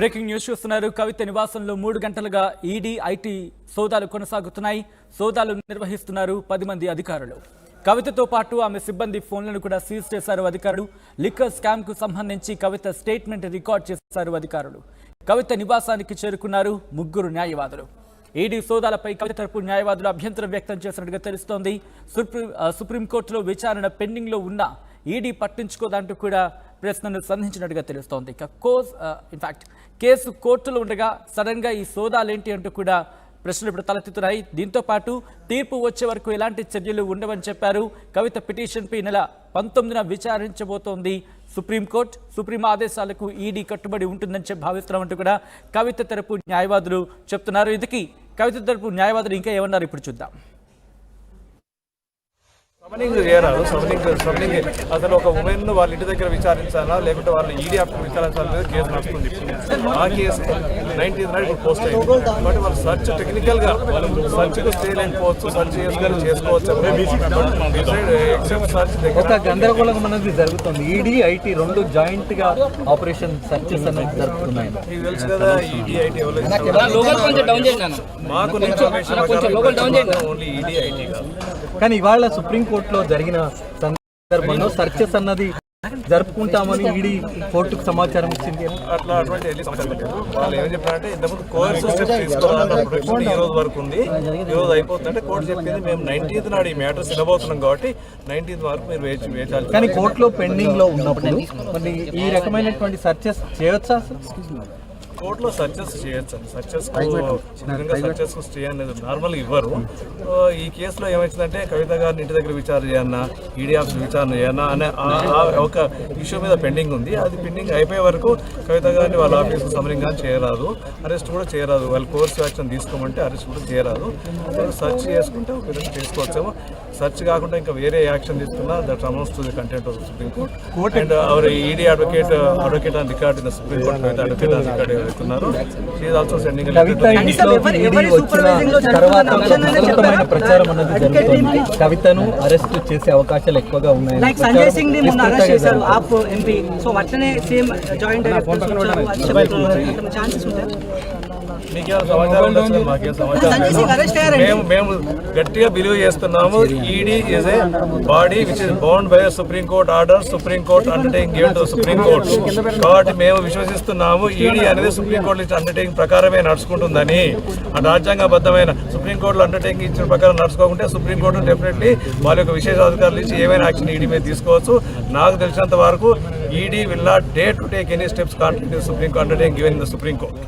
Breaking news చూస్తున్నారు. కవిత నివాసంలో మూడు గంటలుగా ఈడీ ఐటీ సోదాలు కొనసాగుతున్నాయి. సోదాలు నిర్వహిస్తున్నారు పది మంది అధికారులు. కవితతో పాటు ఆమె సిబ్బంది ఫోన్లను కూడా సీజ్ చేశారు అధికారులు. లిక్కర్ స్కామ్కు సంబంధించి కవిత స్టేట్మెంట్ రికార్డ్ చేశారు అధికారులు. కవిత నివాసానికి చేరుకున్నారు ముగ్గురు న్యాయవాదులు. ఈడీ సోదాలపై కవిత తరపు న్యాయవాదులు అభ్యంతరం వ్యక్తం చేసినట్టుగా తెలుస్తోంది. సుప్రీం సుప్రీంకోర్టులో విచారణ పెండింగ్లో ఉన్న ఈడీ పట్టించుకోదంటూ కూడా ప్రశ్నను సంధించినట్టుగా తెలుస్తోంది. ఇక కోస్ ఇన్ఫాక్ట్ కేసు కోర్టులో ఉండగా సడన్గా ఈ సోదాలేంటి అంటూ కూడా ప్రశ్నలు ఇప్పుడు తలెత్తుతున్నాయి. దీంతో పాటు తీర్పు వచ్చే వరకు ఎలాంటి చర్యలు ఉండవని చెప్పారు. కవిత పిటిషన్పై నెల పంతొమ్మిదిన విచారించబోతోంది. సుప్రీంకోర్టు సుప్రీం ఆదేశాలకు ఈడీ కట్టుబడి ఉంటుందని చెప్పి భావిస్తున్నామంటూ కూడా కవిత తరపు న్యాయవాదులు చెప్తున్నారు. ఇదికి కవిత తరపు న్యాయవాదులు ఇంకా ఏమన్నారు? ఇప్పుడు చూద్దాం. సమనింగ్ చేయరాదు సమనింగ్ సమనింగ్ అసలు ఒక ఉమెన్ వాళ్ళ ఇంటి దగ్గర విచారించాలా లేకుంటే వాళ్ళ ఈడీ ఆఫీస్ విచారించాలా కేసు నడుస్తుంది. ఆ కేసు నైన్టీన్ నాడు పోస్ట్ అయింది. కాబట్టి వాళ్ళు సర్చ్ టెక్నికల్గా వాళ్ళు సర్చ్ స్టే లేకపోవచ్చు సర్చ్ చేసుకొని చేసుకోవచ్చు ఒక గందరగోళం అనేది జరుగుతుంది. ఈడీ ఐటీ రెండు జాయింట్గా ఆపరేషన్ సర్చెస్ అనేది జరుపుతున్నాయి మీకు తెలుసు కదా ఈడీ ఐటీ కొంచెం డౌన్ చేయండి మాకు ఓన్లీ ఈడీ ఐటీ కాదు. కానీ ఇవాళ సుప్రీంకోర్టులో జరిగిన సందర్భంలో సర్చెస్ అన్నది జరుపుకుంటామని ఈడీ కోర్టుకు సమాచారం ఇచ్చింది. అట్లా అటువంటి లేదు వాళ్ళు ఏం చెప్పారంటే ఇంతకుముందు కోర్సు స్టెప్ తీసుకోవాలన్న ప్రొటెక్షన్ ఈ రోజు వరకు ఉంది. ఈ రోజు అయిపోతుందంటే కోర్టు చెప్పింది మేము నైన్టీన్త్ నాడు ఈ మ్యాటర్ సిలబోతున్నాం కాబట్టి నైన్టీన్త్ వరకు మీరు వేచి వేచాలి కానీ కోర్టులో పెండింగ్లో ఉన్నప్పుడు మరి ఈ రకమైనటువంటి సర్చెస్ చేయొచ్చా? కోర్టులో సర్చెస్ చేయొచ్చు సర్చెస్ సర్చెస్ స్టే అనేది నార్మల్ ఇవ్వరు. ఈ కేసులో ఏమైందంటే కవిత గారిని ఇంటి దగ్గర విచారణ చేయన్నా ఈడీ ఆఫీస్ విచారణ చేయన్నా అనే ఒక ఇష్యూ మీద పెండింగ్ ఉంది. అది పెండింగ్ అయిపోయే వరకు కవిత గారిని వాళ్ళ ఆఫీస్ సమరింగ్ కానీ చేయరాదు. అరెస్ట్ కూడా చేయరాదు. వాళ్ళు కోర్స్ యాక్షన్ తీసుకోమంటే అరెస్ట్ కూడా చేయరాదు. సర్చ్ చేసుకుంటే ఒక విధంగా చేసుకోవచ్చేమో. సర్చ్ కాకుండా ఇంకా వేరే యాక్షన్ తీసుకున్నా that amounts to the content of supreme court. And our ED advocate advocate on record in supreme court. Kavitha advocate record also sending వచ్చిన తర్వాత ప్రచారం అన్నది జరుగుతుంది. కవితను అరెస్ట్ చేసే అవకాశాలు ఎక్కువగా ఉన్నాయి. లైక్ సంజయ్ సింగ్ని మొన్న అరెస్ట్ చేశారు ఆప్ ఎంపీ. సో అట్లనే సేమ్ జాయింట్ డైరెక్టర్ ఛాన్సెస్ ఉంటాయి? మీకేమైనా సమాచారం? మాకేం సమాచారం. మేము మేము గట్టిగా బిలీవ్ చేస్తున్నాము. ED is a body which is bound by supreme court order supreme court undertaking given to supreme court కాబట్టి మేము విశ్వసిస్తున్నాము. ఈడీ అనేది సుప్రీం కోర్ట్ ఇచ్చిన అండర్టేకింగ్ ప్రకారమే నడుచుకుంటుందని. ఆ రాజ్యాంగబద్ధమైన సుప్రీం కోర్టులో అండర్టేకింగ్ ఇచ్చిన ప్రకారం నడుచుకోకుంటే సుప్రీం కోర్టు డెఫినెట్లీ వాళ్ళ యొక్క విశేష అధికారులు ఇచ్చి ఏమైనా యాక్షన్ ఈడీ మీద తీసుకోవచ్చు. నాకు తెలిసినంత వరకు ED will not dare to take any steps contrary supreme court given in the supreme court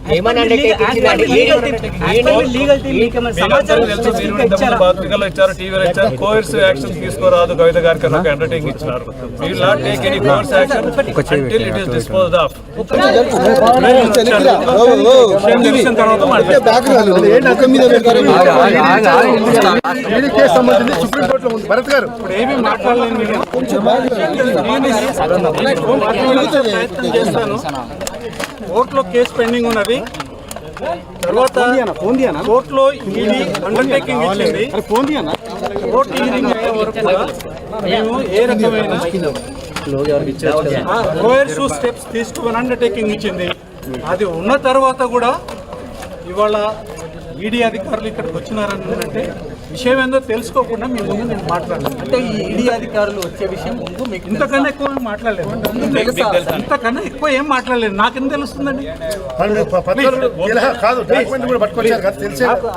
పత్రికల్లో ఇచ్చారు టీవీలో ఇచ్చారు కోర్స్ యాక్షన్ తీసుకోరాదు కవిత గారికి ఒక అండర్టేకింగ్ ఇచ్చినారు will not take any course action until it is disposed of తెలిసిన తర్వాత మాట్లాడతాం. కేసు సంబంధించి సుప్రీంకోర్టులో ఉంది భరత్ గారు ఏమీ మాట్లాడలేను నేను ప్రయత్నం చేస్తాను. కోర్టులో కేసు పెండింగ్ ఉన్నది. తర్వాత కోర్టులో ఈడీ అండర్టేకింగ్ ఇచ్చింది. కోర్టు హీరింగ్ అయ్యే వరకు కూడా మేము ఏ రకమైన లోయర్ షూ స్టెప్స్ తీసుకోమని అండర్టేకింగ్ ఇచ్చింది. అది ఉన్న తర్వాత కూడా ఇవాళ ఈడీ అధికారులు ఇక్కడికి వచ్చినారని అంటే విషయం ఏందో తెలుసుకోకుండా మీ ముందు నేను మాట్లాడలేదు అంటే ఈ ఈడీ అధికారులు వచ్చే విషయం ముందు మీకు ఇంతకన్నా ఎక్కువ ఏం మాట్లాడలేదు. ఇంతకన్నా ఎక్కువ ఏం మాట్లాడలేదు. నాకేం తెలుస్తుందండి? కాదు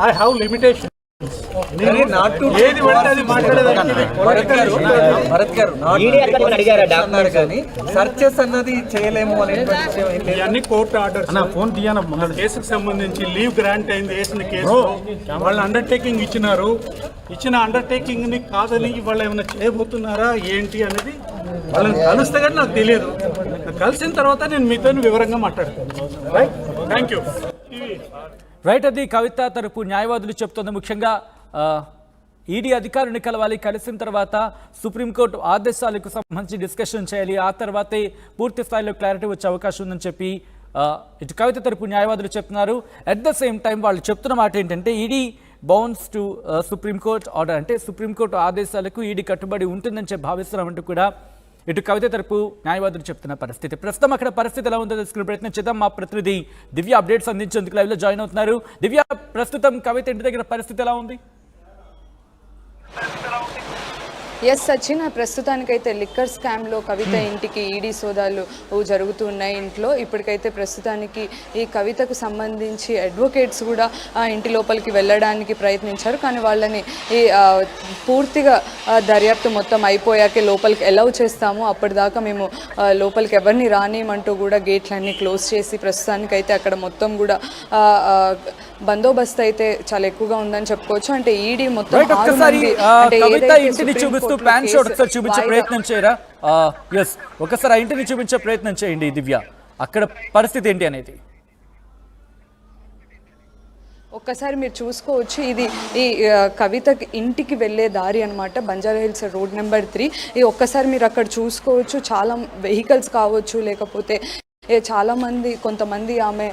ఐ హావ్ లిమిటేషన్ ఏది పడితే అది మాట్లాడేదానికి భరత్ గారు భరత్ గారు. అన్నారు కానీ సర్చెస్ అన్నది చేయలేము అనే విషయం ఏం లేదు. ఇవన్నీ కోర్టు ఆర్డర్స్. ఫోన్ తీయన? కేసుకు సంబంధించి లీవ్ గ్రాంట్ అయింది వేసిన కేసు వాళ్ళు అండర్టేకింగ్ ఇచ్చినారు. ఇచ్చిన అండర్టేకింగ్ని కాదని వాళ్ళు ఏమైనా చేయబోతున్నారా ఏంటి అనేది వాళ్ళని కలిస్తే కానీ నాకు తెలియదు. కలిసిన తర్వాత నేను మీతో వివరంగా మాట్లాడతాను. రైట్ థ్యాంక్ యూ రైట్ అది కవిత తరపు న్యాయవాదులు చెప్తోంది ముఖ్యంగా. ఈడీ అధికారుని కలవాలి కలిసిన తర్వాత సుప్రీంకోర్టు ఆదేశాలకు సంబంధించి డిస్కషన్ చేయాలి. ఆ తర్వాతే పూర్తి స్థాయిలో క్లారిటీ వచ్చే అవకాశం ఉందని చెప్పి ఇటు కవిత తరపు న్యాయవాదులు చెప్తున్నారు. అట్ ద సేమ్ టైం వాళ్ళు చెప్తున్న మాట ఏంటంటే ED bounce to supreme court order అంటే సుప్రీంకోర్టు ఆదేశాలకు ఈడీ కట్టుబడి ఉంటుందని చెప్పి భావిస్తున్నామంటూ కూడా ఇటు కవిత తరపు న్యాయవాదులు చెప్తున్న పరిస్థితి. ప్రస్తుతం అక్కడ పరిస్థితి ఎలా ఉందో తెలుసుకునే ప్రయత్నం చేద్దాం. మా ప్రతినిధి దివ్య అప్డేట్స్ అందించేందుకు లైవ్లో జాయిన్ అవుతున్నారు. దివ్య ప్రస్తుతం కవిత ఇంటి దగ్గర పరిస్థితి ఎలా ఉంది? ఎస్ సచిన్ ప్రస్తుతానికైతే లిక్కర్ స్కామ్లో కవిత ఇంటికి ఈడీ సోదాలు జరుగుతున్నాయి ఇంట్లో. ఇప్పటికైతే ప్రస్తుతానికి ఈ కవితకు సంబంధించి అడ్వకేట్స్ కూడా ఆ ఇంటి లోపలికి వెళ్ళడానికి ప్రయత్నించారు. కానీ వాళ్ళని ఈ పూర్తిగా దర్యాప్తు మొత్తం అయిపోయాకే లోపలికి అలౌ చేస్తాము. అప్పటిదాకా మేము లోపలికి ఎవరిని రానియమంటూ కూడా గేట్లన్నీ క్లోజ్ చేసి ప్రస్తుతానికైతే అక్కడ మొత్తం కూడా బందోబస్తు అయితే చాలా ఎక్కువగా ఉందని చెప్పుకోవచ్చు. అంటే ఈడీ మొత్తం కవిత ఇంటిని సుప్రీం చూపిస్తూ ప్యాన్ షాట్ కేసు ఒకసారి చూపించే ప్రయత్నం చేయరా? ఎస్ ఒకసారి ఆ ఇంటిని చూపించే ప్రయత్నం చేయండి దివ్య. అక్కడ పరిస్థితి ఏంటి అనేది? ఒక్కసారి మీరు చూసుకోవచ్చు ఇది ఈ ఆ, కవితకి ఇంటికి వెళ్ళే దారి అనమాట Banjara Hills road number three. ఈ ఒక్కసారి మీరు అక్కడ చూసుకోవచ్చు చాలా వెహికల్స్ కావచ్చు లేకపోతే ఏ చాలా మంది కొంతమంది ఆమె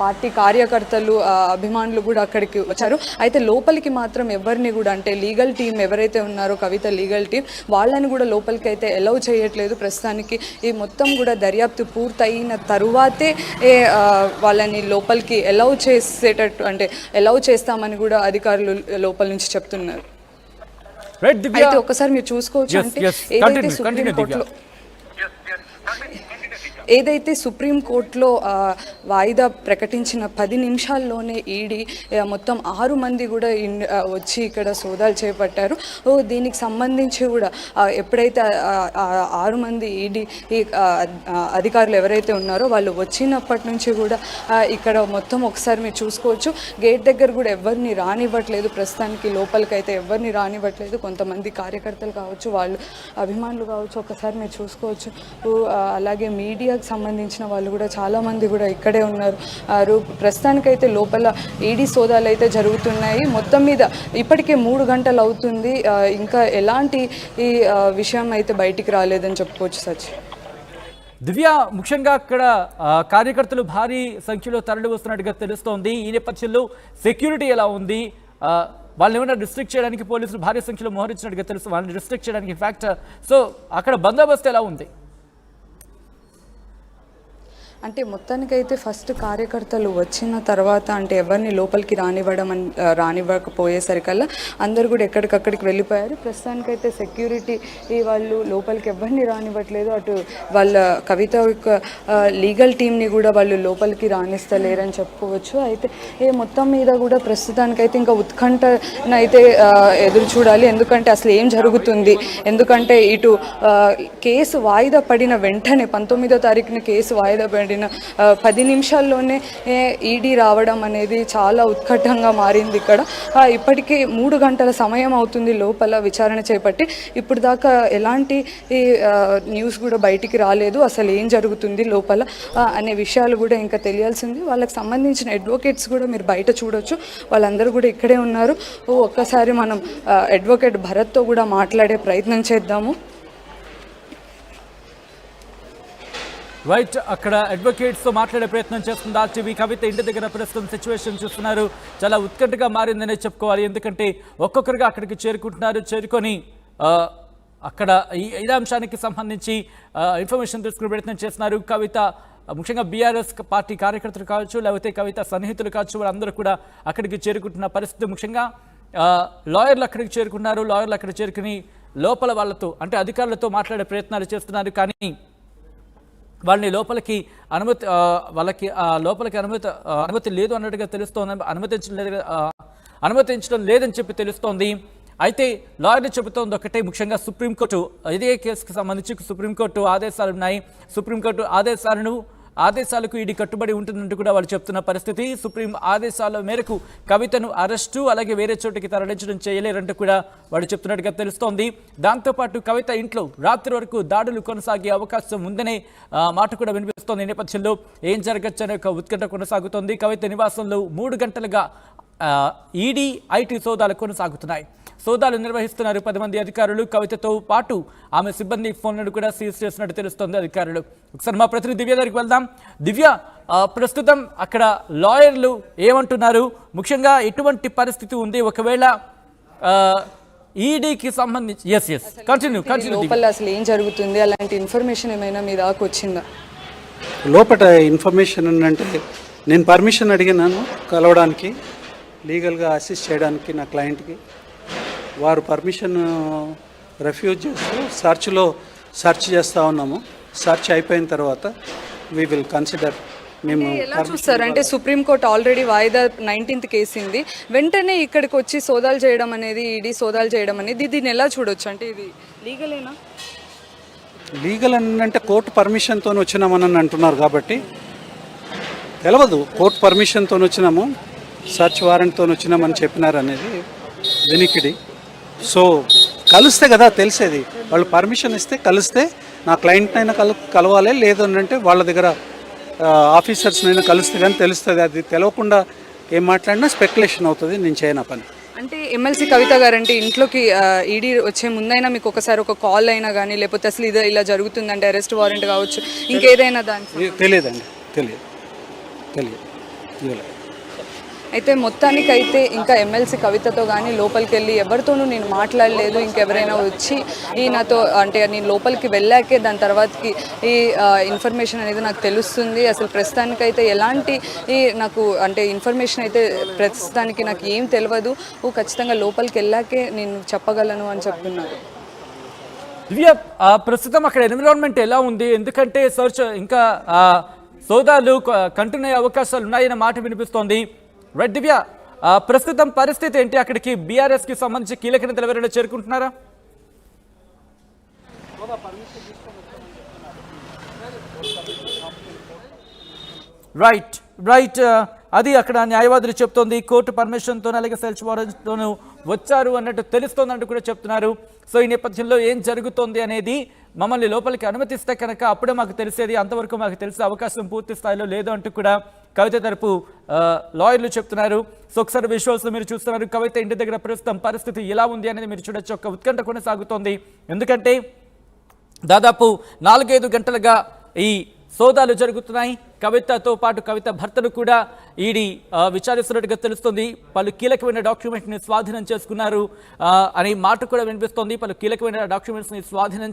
పార్టీ కార్యకర్తలు అభిమానులు కూడా అక్కడికి వచ్చారు అయితే లోపలికి మాత్రం ఎవరిని కూడా అంటే లీగల్ టీం ఎవరైతే ఉన్నారో కవిత లీగల్ టీం వాళ్ళని కూడా లోపలికి అయితే ఎలవ్ చేయట్లేదు ప్రస్తుతానికి ఈ మొత్తం కూడా దర్యాప్తు పూర్తయిన తరువాతే వాళ్ళని లోపలికి ఎలవ్ చేసేటట్టు అంటే ఎలవ్ చేస్తామని కూడా అధికారులు లోపల నుంచి చెప్తున్నారు అయితే ఒకసారి మీరు చూసుకోవచ్చు అంటే. ఏదైతే Continue, సుప్రీం continue, దివ్య. కోర్టులో ఏదైతే సుప్రీంకోర్టులో వాయిదా ప్రకటించిన పది నిమిషాల్లోనే ఈడీ మొత్తం ఆరు మంది కూడా వచ్చి ఇక్కడ సోదాలు చేపట్టారు. ఓ దీనికి సంబంధించి కూడా ఎప్పుడైతే ఆరు మంది ఈడీ అధికారులు ఎవరైతే ఉన్నారో వాళ్ళు వచ్చినప్పటి నుంచి కూడా ఇక్కడ మొత్తం ఒకసారి మీరు చూసుకోవచ్చు. గేట్ దగ్గర కూడా ఎవరిని రానివ్వట్లేదు. ప్రస్తుతానికి లోపలికైతే ఎవరిని రానివ్వట్లేదు. కొంతమంది కార్యకర్తలు కావచ్చు వాళ్ళు అభిమానులు కావచ్చు ఒకసారి మీరు చూసుకోవచ్చు. అలాగే మీడియా మీడియాకు సంబంధించిన వాళ్ళు కూడా చాలామంది కూడా ఇక్కడే ఉన్నారు. ఆ, ప్రస్తుతానికైతే లోపల ఈడీ సోదాలు అయితే జరుగుతున్నాయి. మొత్తం మీద ఇప్పటికే మూడు గంటలు అవుతుంది. ఇంకా ఎలాంటి ఈ విషయం అయితే బయటికి రాలేదని చెప్పుకోవచ్చు సచ్. దివ్య ముఖ్యంగా అక్కడ కార్యకర్తలు భారీ సంఖ్యలో తరలి వస్తున్నట్టుగా తెలుస్తోంది. ఈ నేపథ్యంలో సెక్యూరిటీ ఎలా ఉంది? వాళ్ళు వాళ్ళని ఏమైనా రిస్ట్రిక్ట్ చేయడానికి పోలీసులు భారీ సంఖ్యలో మోహరించినట్టుగా తెలుసు. వాళ్ళని రిస్ట్రిక్ట్ చేయడానికి ఇన్ఫాక్ట్ సో అక్కడ బందోబస్తు ఎలా ఉంది? అంటే మొత్తానికైతే ఫస్ట్ కార్యకర్తలు వచ్చిన తర్వాత అంటే ఎవరిని లోపలికి రానివ్వడం రానివ్వకపోయేసరికల్లా అందరు కూడా ఎక్కడికక్కడికి వెళ్ళిపోయారు. ప్రస్తుతానికైతే సెక్యూరిటీ వాళ్ళు లోపలికి ఎవరిని రానివ్వట్లేదు. అటు వాళ్ళ కవిత యొక్క లీగల్ టీంని కూడా వాళ్ళు లోపలికి రాణిస్తలేరని చెప్పుకోవచ్చు అయితే ఏ మొత్తం మీద కూడా ప్రస్తుతానికైతే ఇంకా ఉత్కంఠనైతే ఆ, ఎదురు చూడాలి. ఎందుకంటే అసలు ఏం జరుగుతుంది? ఎందుకంటే ఇటు కేసు వాయిదా పడిన వెంటనే పంతొమ్మిదో తారీఖున కేసు వాయిదా పడిన ఆ, పది నిమిషాల్లోనే ఈడీ రావడం అనేది చాలా ఉత్కటంగా మారింది ఇక్కడ. ఇప్పటికీ మూడు గంటల సమయం అవుతుంది లోపల విచారణ చేపట్టి. ఇప్పుడు దాకా ఎలాంటి ఈ, న్యూస్ కూడా బయటికి రాలేదు. అసలు ఏం జరుగుతుంది లోపల అనే విషయాలు కూడా ఇంకా తెలియాల్సింది. వాళ్ళకి సంబంధించిన అడ్వకేట్స్ కూడా మీరు బయట చూడొచ్చు. వాళ్ళందరూ కూడా ఇక్కడే ఉన్నారు. ఓ, ఒక్కసారి మనం అడ్వకేట్ భరత్తో కూడా మాట్లాడే ప్రయత్నం చేద్దాము. రైట్ అక్కడ అడ్వకేట్స్తో మాట్లాడే ప్రయత్నం చేస్తుంది. ఆర్టీవీ కవిత ఇంటి దగ్గర ప్రస్తుతం సిచ్యువేషన్ చూస్తున్నారు. చాలా ఉత్కంఠగా మారిందనే చెప్పుకోవాలి. ఎందుకంటే ఒక్కొక్కరుగా అక్కడికి చేరుకుంటున్నారు. చేరుకొని అక్కడ ఈ ఐదాంశానికి సంబంధించి ఇన్ఫర్మేషన్ తీసుకునే ప్రయత్నం చేస్తున్నారు. కవిత ముఖ్యంగా బీఆర్ఎస్ పార్టీ కార్యకర్తలు కావచ్చు లేకపోతే కవిత సన్నిహితులు కావచ్చు వాళ్ళందరూ కూడా అక్కడికి చేరుకుంటున్న పరిస్థితి ముఖ్యంగా లాయర్లు అక్కడికి చేరుకున్నారు. లాయర్లు అక్కడ చేరుకుని లోపల వాళ్ళతో అంటే అధికారులతో మాట్లాడే ప్రయత్నాలు చేస్తున్నారు. కానీ వాళ్ళని లోపలికి అనుమతి వాళ్ళకి లోపలికి అనుమతి అనుమతి లేదు అన్నట్టుగా తెలుస్తోంది అనుమతించలేదు అనుమతించడం లేదని చెప్పి తెలుస్తోంది. అయితే లాయర్లు చెబుతోంది ఒకటే ముఖ్యంగా సుప్రీంకోర్టు ఇదే కేసుకు సంబంధించి సుప్రీంకోర్టు ఆదేశాలు ఉన్నాయి. సుప్రీంకోర్టు ఆదేశాలను ఆదేశాలకు ఈడీ కట్టుబడి ఉంటుందంటూ కూడా వాళ్ళు చెప్తున్న పరిస్థితి. సుప్రీం ఆదేశాల మేరకు కవితను అరెస్టు అలాగే వేరే చోటికి తరలించడం చేయలేరంటూ కూడా వాళ్ళు చెప్తున్నట్టుగా తెలుస్తోంది. దాంతోపాటు కవిత ఇంట్లో రాత్రి వరకు దాడులు కొనసాగే అవకాశం ఉందనే మాట కూడా వినిపిస్తోంది నేపథ్యంలో. ఏం జరగచ్చు అనే ఒక ఉత్కంఠ కొనసాగుతోంది. కవిత నివాసంలో మూడు గంటలుగా ఈడీ ఐటీ సోదాలు కొనసాగుతున్నాయి. సోదాలు నిర్వహిస్తున్నారు పది మంది అధికారులు. కవితతో పాటు ఆమె సిబ్బంది ఫోన్లను కూడా సీజ్ చేసినట్టు తెలుస్తోంది అధికారులు. ఒకసారి మా ప్రతినిధి దివ్య దగ్గరికి వెళ్దాం. దివ్య ప్రస్తుతం అక్కడ లాయర్లు ఏమంటున్నారు? ముఖ్యంగా ఎటువంటి పరిస్థితి ఉంది? ఒకవేళ ఈడీకి సంబంధించి ఎస్ ఎస్ కంటిన్యూ కంటిన్యూ లోపల అసలు ఏం జరుగుతుంది? అలాంటి ఇన్ఫర్మేషన్ ఏమైనా మీ దాకా వచ్చిందా? లోపల ఇన్ఫర్మేషన్ అంటే నేను పర్మిషన్ అడిగినాను కలవడానికి. లీగల్గా అసిస్ట్ చేయడానికి నా క్లయింట్కి వారు పర్మిషన్ రెఫ్యూజ్ చేస్తూ సర్చ్లో సెర్చ్ చేస్తూ ఉన్నాము. సెర్చ్ అయిపోయిన తర్వాత వీ విల్ కన్సిడర్ మేము ఎలా చూస్తారు? అంటే సుప్రీంకోర్టు ఆల్రెడీ వాయిదా నైన్టీన్త్ కేసింది వెంటనే ఇక్కడికి వచ్చి సోదాలు చేయడం అనేది ఈడీ సోదాలు చేయడం అనేది దీన్ని ఎలా చూడొచ్చు? అంటే ఇది లీగలేనా? లీగల్ అంటే కోర్టు పర్మిషన్తో వచ్చినామని అంటున్నారు కాబట్టి తెలియదు కోర్టు పర్మిషన్తో వచ్చినాము. సర్చ్ వారెంట్తో వచ్చినామని చెప్పినారు అనేది వెనికిడి. సో కలిస్తే కదా తెలిసేది. వాళ్ళు పర్మిషన్ ఇస్తే కలిస్తే నా క్లయింట్ అయినా కల కలవాలి లేదు అని అంటే వాళ్ళ దగ్గర ఆఫీసర్స్నైనా కలిస్తే కానీ తెలుస్తుంది. అది తెలవకుండా ఏం మాట్లాడినా స్పెక్యులేషన్ అవుతుంది నేను చేయను పని. అంటే ఎమ్మెల్సీ కవిత గారు అంటే ఇంట్లోకి ఈడీ వచ్చే ముందైనా మీకు ఒకసారి ఒక కాల్ అయినా కానీ లేకపోతే అసలు ఇది ఇలా జరుగుతుందంటే అరెస్ట్ వారెంట్ కావచ్చు ఇంకేదైనా ఇది తెలియదండి. తెలియదు. తెలియదు. అయితే మొత్తానికైతే ఇంకా ఎమ్మెల్సీ కవితతో కానీ లోపలికి వెళ్ళి ఎవరితోనూ నేను మాట్లాడలేదు ఇంకెవరైనా వచ్చి ఈ నాతో అంటే నేను లోపలికి వెళ్ళాకే దాని తర్వాతకి ఈ ఇన్ఫర్మేషన్ అనేది నాకు తెలుస్తుంది. అసలు ప్రస్తుతానికైతే ఎలాంటి ఈ నాకు అంటే ఇన్ఫర్మేషన్ అయితే ప్రస్తుతానికి నాకు ఏం తెలియదు ఖచ్చితంగా లోపలికి వెళ్ళాకే నేను చెప్పగలను అని చెప్తున్నారు దివ్య ప్రస్తుతం అక్కడ ఎన్విరాన్మెంట్ ఎలా ఉంది? ఎందుకంటే సర్చ్ ఇంకా సోదాలు కంటిన్యూ అయ్యే అవకాశాలు ఉన్నాయనే మాట వినిపిస్తోంది. రెడ్ దివ్య ప్రస్తుతం పరిస్థితి ఏంటి? అక్కడికి బీఆర్ఎస్కి సంబంధించి కీలక నేతలు ఎవరైనా చేరుకుంటున్నారా? రైట్ రైట్ అది అక్కడ న్యాయవాదులు చెప్తోంది. కోర్టు పర్మిషన్తో అలాగే సెల్చ్ వారెంట్తోనూ వచ్చారు అన్నట్టు తెలుస్తోందంటూ కూడా చెప్తున్నారు. సో ఈ నేపథ్యంలో ఏం జరుగుతోంది అనేది మమ్మల్ని లోపలికి అనుమతిస్తే కనుక అప్పుడే మాకు తెలిసేది అంతవరకు మాకు తెలిసే అవకాశం పూర్తి స్థాయిలో లేదు అంటూ కూడా కవిత తరపు లాయర్లు చెప్తున్నారు. సో ఒకసారి విజువల్స్లో మీరు చూస్తున్నారు. కవిత ఇంటి దగ్గర ప్రస్తుతం పరిస్థితి ఎలా ఉంది అనేది మీరు చూడొచ్చు. ఒక ఉత్కంఠ కొనసాగుతోంది. ఎందుకంటే దాదాపు నాలుగైదు గంటలుగా ఈ సోదాలు జరుగుతున్నాయి. కవితతో పాటు కవిత భర్తను కూడా ఈడీ విచారిస్తున్నట్టుగా తెలుస్తుంది. పలు కీలకమైన డాక్యుమెంట్ని స్వాధీనం చేసుకున్నారు. అనే మాట కూడా వినిపిస్తోంది. పలు కీలకమైన డాక్యుమెంట్స్ని స్వాధీనం